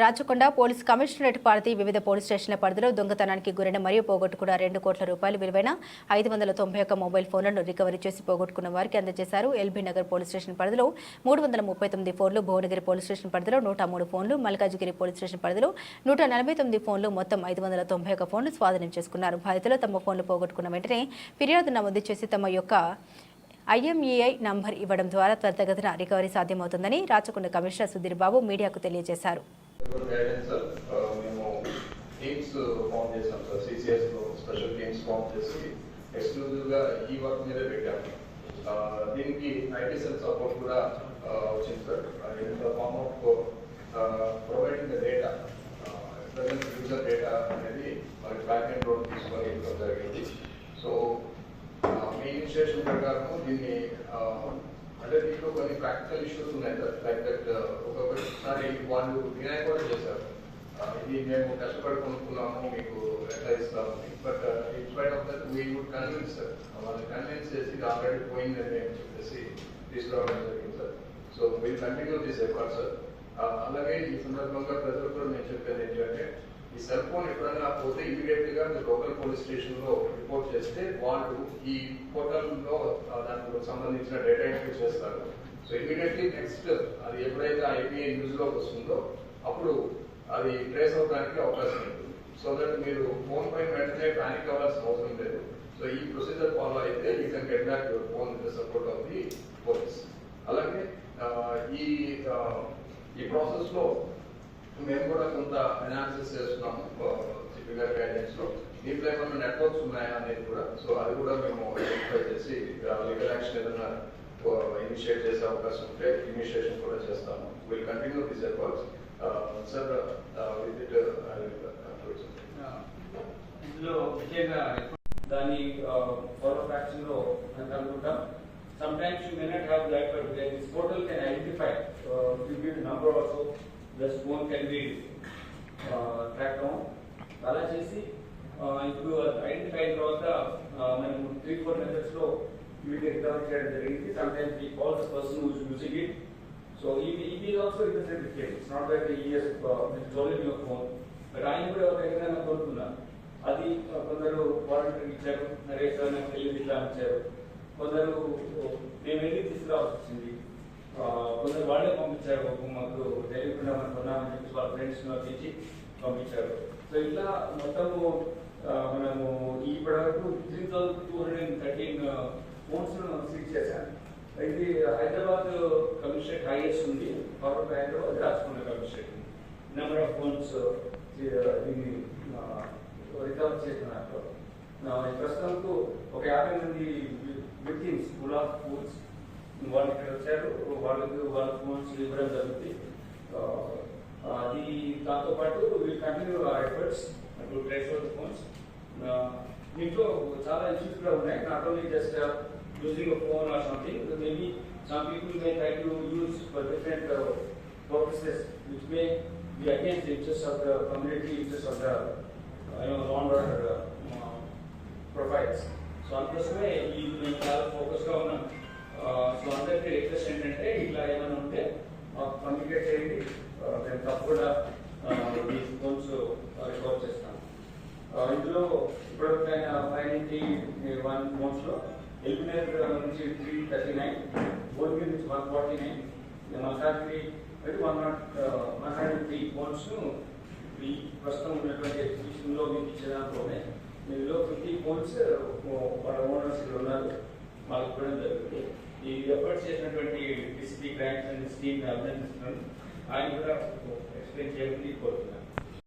Rachakonda police commissionerate పరిధి వివిధ police స్టేషన్ల పరిధిలో దొంగతనానికి గురైన మరియు పోగొట్టుకున్న రెండు కోట్ల రూపాయలు విలువైన ఐదు వందల తొంభై ఒక్క మొబైల్ ఫోన్లను రికవరీ చేసి పోగొట్టుకున్న వారికి అందజేశారు ఎల్బీ నగర్ పోలీస్ స్టేషన్ పరిధిలో మూడు వందల ముప్పై తొమ్మిది ఫోన్లు భువనగిరి పోలీస్ స్టేషన్ పరిధిలో నూట మూడు ఫోన్లు మల్కాజ్గిరి పోలీస్ స్టేషన్ పరిధిలో నూట నలభై తొమ్మిది ఫోన్లు మొత్తం ఐదు వందల తొంభై ఒక్క ఫోన్లు స్వాధీనం చేసుకున్నారు. బాధితులు తమ ఫోన్లు పోగొట్టుకున్న వెంటనే ఫిర్యాదు నమోదు చేసి తమ యొక్క ఐఎంఈఐ నంబర్ ఇవ్వడం ద్వారా త్వరితగతిన రికవరీ సాధ్యమవుతుందని రాచకొండ కమిషనర్ సుధీర్ బాబు మీడియాకు తెలియజేశారు. గైడెన్స్ సార్ ఆ, మేము టీమ్స్ ఫామ్ చేసాం సార్ సిసిఎస్లో స్పెషల్ టీమ్స్ ఫామ్ చేసి ఎక్స్క్లూజివ్గా ఈ వర్క్ మీదే పెట్టాము ఆ, దీనికి ఐటీ సెల్ సపోర్ట్ కూడా ఆ, వచ్చింది sir in the form of providing the data present user data అనేది మనకి బ్యాక్ ఎండ్ రోడ్ తీసుకొని ఇవ్వడం జరిగింది సో మీ ఇనిషియేషన్ ప్రకారం దీన్ని ఆ, అంటే దీంట్లో కొన్ని ప్రాక్టికల్ ఇష్యూస్ ఉన్నాయి సార్ లైక్ దట్ ఒక్కొక్కసారి వాళ్ళు డినై కూడా చేశారు ఆ, ఇది మేము కష్టపడి కొనుక్కున్నాము మీకు ఎట్లా ఇస్తాము but in spite of that we would convince sir వాళ్ళని కన్విన్స్ చేసి ఇది ఆల్రెడీ పోయిందని అని చెప్పేసి తీసుకురావడం జరిగింది sir so we continue this effort sir అలాగే ఈ సందర్భంగా ప్రజలకు కూడా నేను చెప్పేది ఏంటంటే ఈ సెల్ ఫోన్ ఎప్పుడైనా పోతే ఇమీడియట్గా మీరు లోకల్ పోలీస్ స్టేషన్లో రిపోర్ట్ చేస్తే వాళ్ళు ఈ పోర్టల్లో దానికి సంబంధించిన డేటా ఎంట్రీ చేస్తారు. సో ఇమీడియట్లీ నెక్స్ట్ అది ఎప్పుడైతే ఆ ఏపీఐ న్యూస్లోకి వస్తుందో అప్పుడు అది ట్రేస్ అవడానికి అవకాశం ఉంటుంది సో దట్ మీరు ఫోన్ పైన వెంటనే ప్యానిక్ అవ్వాల్సిన అవసరం లేదు. సో ఈ ప్రొసీజర్ ఫాలో అయితే you can get back your phone with support of the police అలాగే ఈ ఈ ప్రాసెస్లో మేము కూడా కొంత అనాలిసిస్ చేస్తున్నాము సిపి గారి గైడెన్స్లో. దీంట్లో ఏమైనా నెట్వర్క్స్ ఉన్నాయా అనేది కూడా? సో అది కూడా మేము ఐడెంటిఫై చేసి లీగల్ యాక్షన్ ఏదైనా ఇనిషియేట్ చేసే అవకాశం ఉంటే ఇనిషియేషన్ కూడా చేస్తాము. Will continue this efforts sir visit ఇందులో ముఖ్యంగా దాని ఫాలో ఫ్యాక్షన్లో మనం అనుకుంటాం. Some times you may not have that but this portal can identify you give number also the spoon can be uh, tracked down అలా చేసి ఇప్పుడు ఐడెంటిఫై అయిన తర్వాత మనం త్రీ ఫోర్ మెథడ్స్లో వీటి రికవర్ చేయడం జరిగింది. Some times we call the person who's using it so ఇది ఇది also it is it's not that is it's only your phone but ఆయన కూడా ఒక ఎక్కడైనా కోరుకున్నా అది కొందరు వాలంటీర్ ఇచ్చారు. నరేష్ సార్ నాకు తెలియదు ఇట్లా ఇచ్చారు. కొందరు మేము వెళ్ళి తీసుకురావాల్సి వచ్చింది. వాళ్ళే ఒక మాకు తెలియకుండా మనం కొన్నామని చెప్పి వాళ్ళ ఫ్రెండ్స్ ఇచ్చి పంపించారు. సో ఇట్లా మొత్తము మనము మనము ఇప్పటివరకు three thousand two hundred and thirteen phones seize చేశాను ఇది హైదరాబాద్ కమిషనరేట్ హైయెస్ట్ ఉంది forward Hyderabad Rajakonda commissionerate number of phones దీన్ని రికవర్ చేస్తున్నారు ఈ ప్రస్తుతంకు ఒక యాభై మంది విక్టిమ్స్ ఫుల్ ఆఫ్ ఫోన్స్ వాళ్ళు ఇక్కడ వచ్చారు వాళ్ళకి వాళ్ళ ఫోన్స్ ఇవ్వడం జరుగుతుంది ఆ, అది దాంతో పాటు will continue efforts to trace out phones దీంట్లో చాలా ఇష్యూస్ కూడా ఉన్నాయి not only just using phone or something maybe some people may try to use for different purposes which may be against the interests of the community, interests of the, uh, you know, law and order uh, profiles. So అందుకోసమే ఈ మేము చాలా ఫోకస్గా ఉన్నాం so అందరికీ request ఏంటంటే ఇట్లా ఏమైనా ఉంటే మాకు కమ్యూనికేట్ చేయండి. మేము తప్పకుండా మీ ఫోన్స్ రికవర్ చేస్తాం. ఇందులో ఇప్పటికైన అయిన ఫైవ్ నైన్టీ వన్ ఫోన్స్లో ఎల్బినర్ నుంచి త్రీ థర్టీ నైన్ భువనగిరి నుంచి one forty nine Malkajgiri one not one hundred three phones ఈ ప్రస్తుతం ఉన్నటువంటి ఎగ్జిబిషన్లో మీకు ఇచ్చే దాంట్లోనే ఇందులో ఫిఫ్టీ ఫోన్స్ వాళ్ళ ఓనర్స్ ఇక్కడ ఉన్నారు. మాకు ఇవ్వడం జరుగుతుంది ఈ చేసినటువంటి డిస్ట్రిక్ట్ క్రైమ్స్ అండ్ స్కీమ్ అభినందిస్తున్నాను ఆయన కూడా ఎక్స్ప్లెయిన్ చేయాలని కోరుతున్నాను.